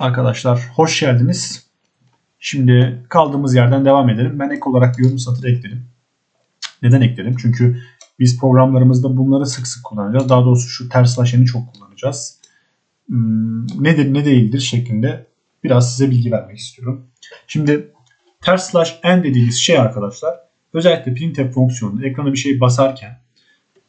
Arkadaşlar hoş geldiniz. Şimdi kaldığımız yerden devam edelim. Ben ek olarak yorum satırı ekledim. Neden ekledim? Çünkü biz programlarımızda bunları sık sık kullanacağız. Daha doğrusu şu ters slash'ini çok kullanacağız. Hmm, nedir ne değildir şeklinde biraz size bilgi vermek istiyorum. Şimdi ters slash n dediğimiz şey arkadaşlar özellikle printf fonksiyonunda ekrana bir şey basarken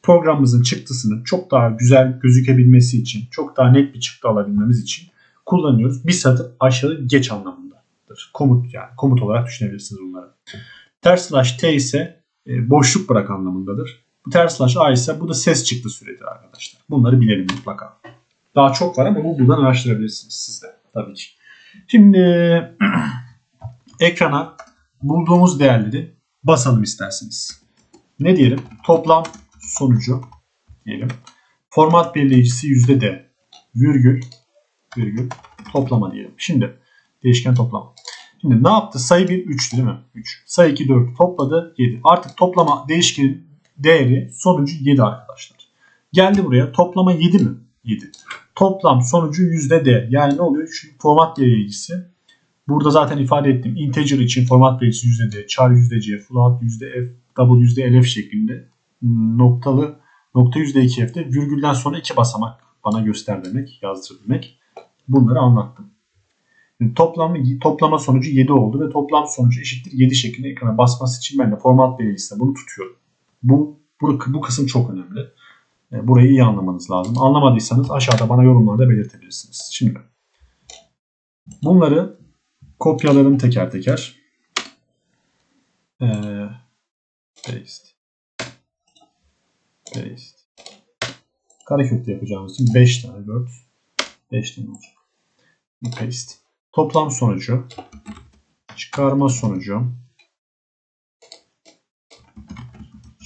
programımızın çıktısını çok daha güzel gözükebilmesi için, çok daha net bir çıktı alabilmemiz için kullanıyoruz. Bir satır aşağı geç anlamındadır. Komut yani komut olarak düşünebilirsiniz bunları. Ters slash t ise e, boşluk bırak anlamındadır. Bu ters slash a ise bu da ses çıktı süreci arkadaşlar. Bunları bilelim mutlaka. Daha çok var ama bu buradan araştırabilirsiniz siz de tabii ki. Şimdi ekrana bulduğumuz değerleri basalım isterseniz. Ne diyelim? Toplam sonucu diyelim. Format belirleyicisi %D virgül virgül toplama diyelim. Şimdi değişken toplama. Şimdi ne yaptı? Sayı 1 3'tü değil mi? 3. Sayı 2 4 topladı 7. Artık toplama değişkenin değeri sonucu 7 arkadaşlar. Geldi buraya toplama 7 mi? 7. Toplam sonucu %D. Yani ne oluyor? Şu format belirleyicisi Burada zaten ifade ettim. Integer için format belirleyicisi %D, char %C, float %F, double %LF şeklinde noktalı nokta %2F'de virgülden sonra iki basamak bana göster demek, yazdır demek. Bunları anlattım. Yani toplamı, toplama sonucu 7 oldu ve toplam sonucu eşittir 7 şeklinde ekrana basması için ben de format belirleyicisinde bunu tutuyorum. Bu, bu, bu kısım çok önemli. E, burayı iyi anlamanız lazım. Anlamadıysanız aşağıda bana yorumlarda belirtebilirsiniz. Şimdi bunları kopyaladım teker teker. Ee, paste. Paste. Karekökte yapacağımız için 5 tane word 5 tane olacak. Paste. Toplam sonucu. Çıkarma sonucu.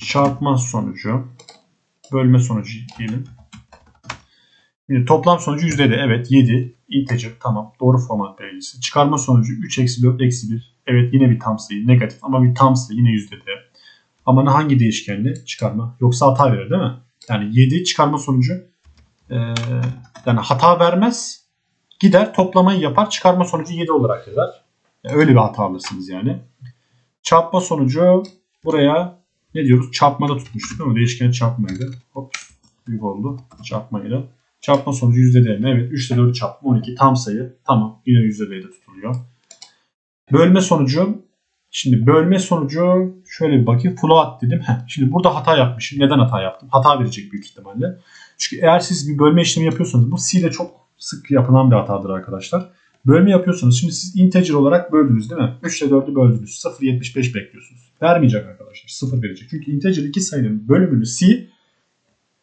Çarpma sonucu. Bölme sonucu diyelim. Şimdi toplam sonucu yüzde de evet 7 integer tamam. Doğru format belirlisi. Çıkarma sonucu 3 eksi 4 eksi 1 evet yine bir tam sayı. Negatif. Ama bir tam sayı. Yine yüzde de. Ama hangi değişkenle çıkarma. Yoksa hata verir değil mi? Yani 7 çıkarma sonucu e, yani hata vermez gider toplamayı yapar çıkarma sonucu 7 olarak yazar. Öyle bir hata alırsınız yani. Çarpma sonucu buraya ne diyoruz? Çarpmada tutmuştuk mi? Değişken çarpmaydı. Hop büyük oldu. Çarpmayla. Çarpma sonucu yüzde değerine. Evet 3 ile 4 çarpma 12 tam sayı. Tamam yine yüzde değerde tutuluyor. Bölme sonucu. Şimdi bölme sonucu şöyle bir bakayım. Float dedim. Heh, şimdi burada hata yapmışım. Neden hata yaptım? Hata verecek büyük ihtimalle. Çünkü eğer siz bir bölme işlemi yapıyorsanız bu C ile çok sık yapılan bir hatadır arkadaşlar. Bölme yapıyorsunuz. Şimdi siz integer olarak böldünüz değil mi? 3 ile 4'ü böldünüz. 0.75 bekliyorsunuz. Vermeyecek arkadaşlar. 0 verecek. Çünkü integer iki sayının bölümünü C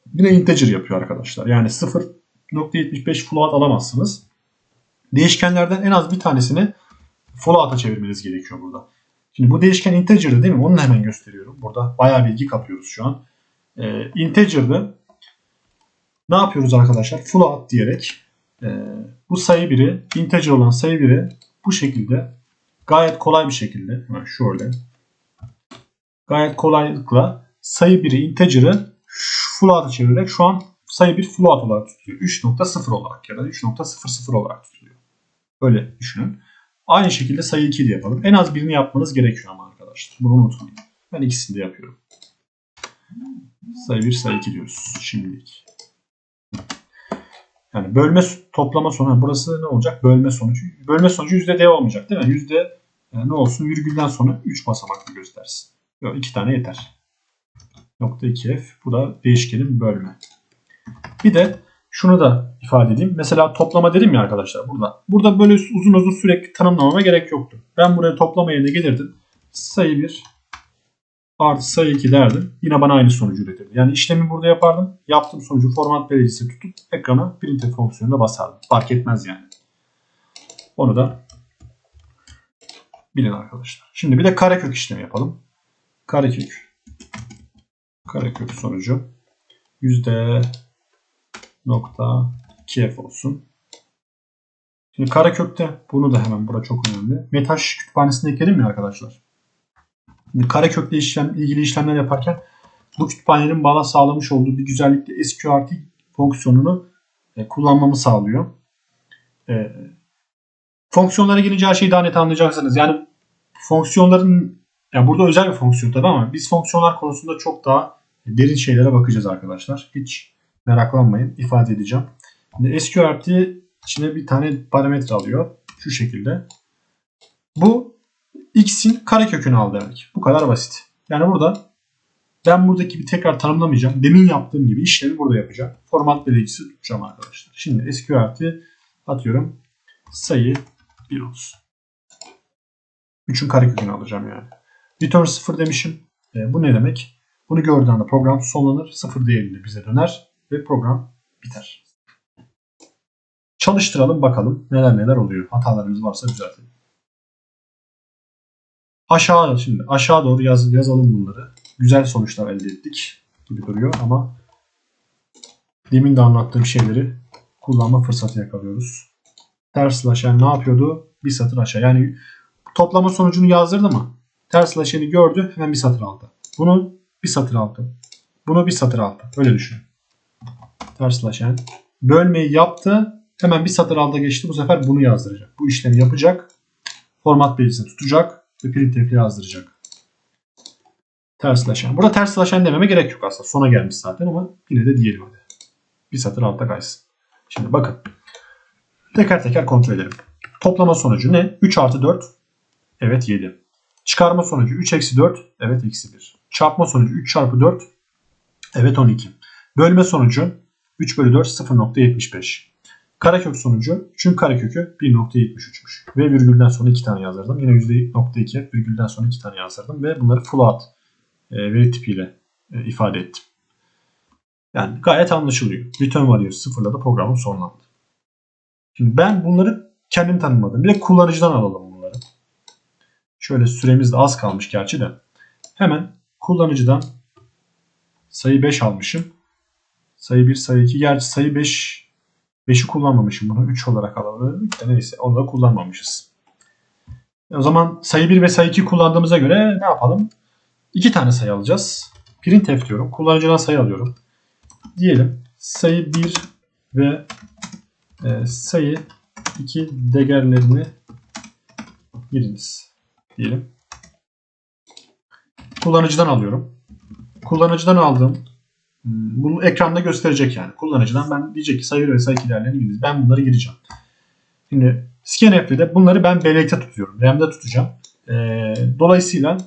bir de integer yapıyor arkadaşlar. Yani 0.75 float alamazsınız. Değişkenlerden en az bir tanesini float'a çevirmeniz gerekiyor burada. Şimdi bu değişken integer'dı değil mi? Onu hemen gösteriyorum. Burada bayağı bilgi kapıyoruz şu an. Ee, integer'dı. Ne yapıyoruz arkadaşlar? Float diyerek bu sayı biri, integer olan sayı biri bu şekilde gayet kolay bir şekilde hemen şöyle gayet kolaylıkla sayı biri integer'ı float'a çevirerek şu an sayı bir float olarak tutuluyor. 3.0 olarak ya da 3.00 olarak tutuluyor. Öyle düşünün. Aynı şekilde sayı 2 de yapalım. En az birini yapmanız gerekiyor ama arkadaşlar. Bunu unutmayın. Ben ikisini de yapıyorum. Sayı 1, sayı 2 diyoruz şimdilik. Yani bölme toplama sonucu. Burası ne olacak? Bölme sonucu. Bölme sonucu %D olmayacak değil mi? Yüzde yani ne olsun? Virgülden sonra 3 basamaklı göstersin. Yok 2 tane yeter. Nokta 2F. Bu da değişkenin bölme. Bir de şunu da ifade edeyim. Mesela toplama dedim ya arkadaşlar burada. Burada böyle uzun uzun sürekli tanımlamama gerek yoktu. Ben buraya toplama yerine gelirdim. Sayı 1 artı sayı 2 derdim. Yine bana aynı sonucu üretirdi. Yani işlemi burada yapardım. Yaptığım sonucu format belirleyicisi tutup ekrana printf fonksiyonuna basardım. Fark etmez yani. Onu da bilin arkadaşlar. Şimdi bir de karekök işlemi yapalım. Karekök karekök sonucu yüzde nokta 2f olsun. Şimdi karekökte bunu da hemen burada çok önemli. Metaş kütüphanesine ekledim mi arkadaşlar? Şimdi karekökle işlem, ilgili işlemler yaparken bu kütüphanenin bana sağlamış olduğu bir güzellikle SQRT fonksiyonunu e, kullanmamı sağlıyor. E, Fonksiyonlara gelince her şeyi daha net anlayacaksınız. Yani fonksiyonların ya burada özel bir fonksiyon tabii ama biz fonksiyonlar konusunda çok daha derin şeylere bakacağız arkadaşlar. Hiç meraklanmayın. ifade edeceğim. Şimdi SQRT içine bir tane parametre alıyor. Şu şekilde. Bu x'in karekökünü al demek. Bu kadar basit. Yani burada ben buradaki bir tekrar tanımlamayacağım. Demin yaptığım gibi işlemi burada yapacağım. Format belirticisi tutacağım arkadaşlar. Şimdi SQRT atıyorum. Sayı 1 olsun. 3'ün karekökünü alacağım yani. Return 0 demişim. E, bu ne demek? Bunu gördüğü program sonlanır. 0 değerinde bize döner ve program biter. Çalıştıralım bakalım neler neler oluyor. Hatalarımız varsa düzeltelim. Aşağı şimdi aşağı doğru yaz, yazalım bunları. Güzel sonuçlar elde ettik gibi duruyor ama demin de anlattığım şeyleri kullanma fırsatı yakalıyoruz. Ters slash yani ne yapıyordu? Bir satır aşağı. Yani toplama sonucunu yazdırdı mı? Ters slash'ini gördü hemen bir satır aldı. Bunu bir satır aldı. Bunu bir satır aldı. Öyle düşün. Ters slash. Bölmeyi yaptı. Hemen bir satır alta geçti. Bu sefer bunu yazdıracak. Bu işlemi yapacak. Format belirtisini tutacak ve printf'le yazdıracak. Terslaşan. Burada terslaşan dememe gerek yok aslında. Sona gelmiş zaten ama yine de diyelim hadi. Bir satır altta kaysın. Şimdi bakın. Teker teker kontrol edelim. Toplama sonucu ne? 3 artı 4. Evet 7. Çıkarma sonucu 3 eksi 4. Evet eksi 1. Çarpma sonucu 3 çarpı 4. Evet 12. Bölme sonucu 3 bölü 4 0.75. Karekök sonucu 3'ün karekökü 1.73'müş. Ve virgülden sonra 2 tane yazdırdım. Yine %2 virgülden sonra 2 tane yazdırdım. Ve bunları float e, veri tipiyle e, ifade ettim. Yani gayet anlaşılıyor. Return value'yu sıfırladı programım sonlandı. Şimdi ben bunları kendim tanımladım. Bir de kullanıcıdan alalım bunları. Şöyle süremiz de az kalmış gerçi de. Hemen kullanıcıdan sayı 5 almışım. Sayı 1, sayı 2. Gerçi sayı 5 5'i kullanmamışım. Bunu 3 olarak alalım. Neyse onu da kullanmamışız. O zaman sayı 1 ve sayı 2 kullandığımıza göre ne yapalım? 2 tane sayı alacağız. Printf diyorum. Kullanıcıdan sayı alıyorum. Diyelim sayı 1 ve e, sayı 2 değerlerini giriniz. Diyelim. Kullanıcıdan alıyorum. Kullanıcıdan aldığım bunu ekranda gösterecek yani. Kullanıcıdan ben diyecek ki sayı ve sayı değerlerini giriniz. Ben bunları gireceğim. Şimdi scanf'de de bunları ben bellekte tutuyorum. RAM'de tutacağım. Ee, dolayısıyla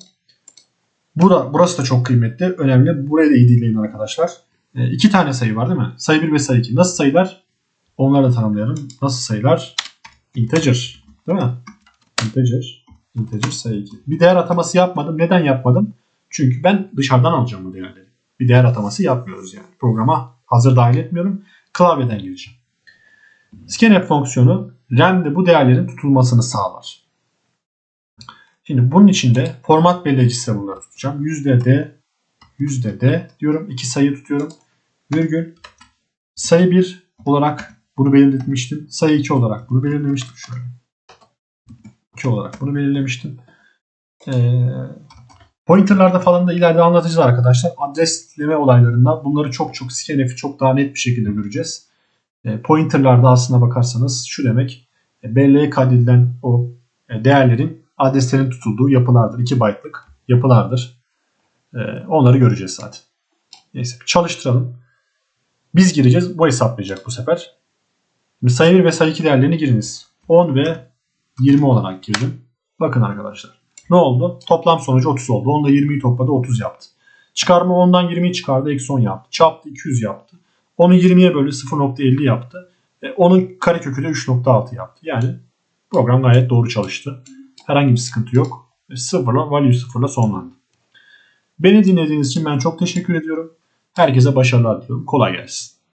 bura, burası da çok kıymetli. Önemli. Burayı da iyi dinleyin arkadaşlar. Ee, iki tane sayı var değil mi? Sayı 1 ve sayı 2. Nasıl sayılar? Onları da tanımlayalım. Nasıl sayılar? Integer. Değil mi? Integer. Integer sayı 2. Bir değer ataması yapmadım. Neden yapmadım? Çünkü ben dışarıdan alacağım bu değerleri bir değer ataması yapmıyoruz yani. Programa hazır dahil etmiyorum. Klavyeden gireceğim. Scanf fonksiyonu RAM'de bu değerlerin tutulmasını sağlar. Şimdi bunun içinde format belirleyicisi bunları tutacağım. Yüzde D, yüzde D diyorum. İki sayı tutuyorum. Virgül. Sayı 1 olarak bunu belirletmiştim. Sayı 2 olarak bunu belirlemiştim. Şöyle. 2 olarak bunu belirlemiştim. Ee, Pointer'larda falan da ileride anlatacağız arkadaşlar. Adresleme olaylarında bunları çok çok scanf'i çok daha net bir şekilde göreceğiz. E, pointer'larda aslına bakarsanız şu demek belleğe kaydedilen o e, değerlerin adreslerin tutulduğu yapılardır. 2 byte'lık yapılardır. E, onları göreceğiz zaten. Neyse çalıştıralım. Biz gireceğiz. Bu hesaplayacak bu sefer. Şimdi sayı 1 ve sayı 2 değerlerini giriniz. 10 ve 20 olarak girdim. Bakın arkadaşlar. Ne oldu? Toplam sonucu 30 oldu. Onda 20'yi topladı 30 yaptı. Çıkarma 10'dan 20'yi çıkardı eksi 10 yaptı. Çarptı 200 yaptı. Onu 20'ye böldü 0.50 yaptı. E, onun karekökü de 3.6 yaptı. Yani program gayet doğru çalıştı. Herhangi bir sıkıntı yok. E, sıfırla, value sıfırla sonlandı. Beni dinlediğiniz için ben çok teşekkür ediyorum. Herkese başarılar diliyorum. Kolay gelsin.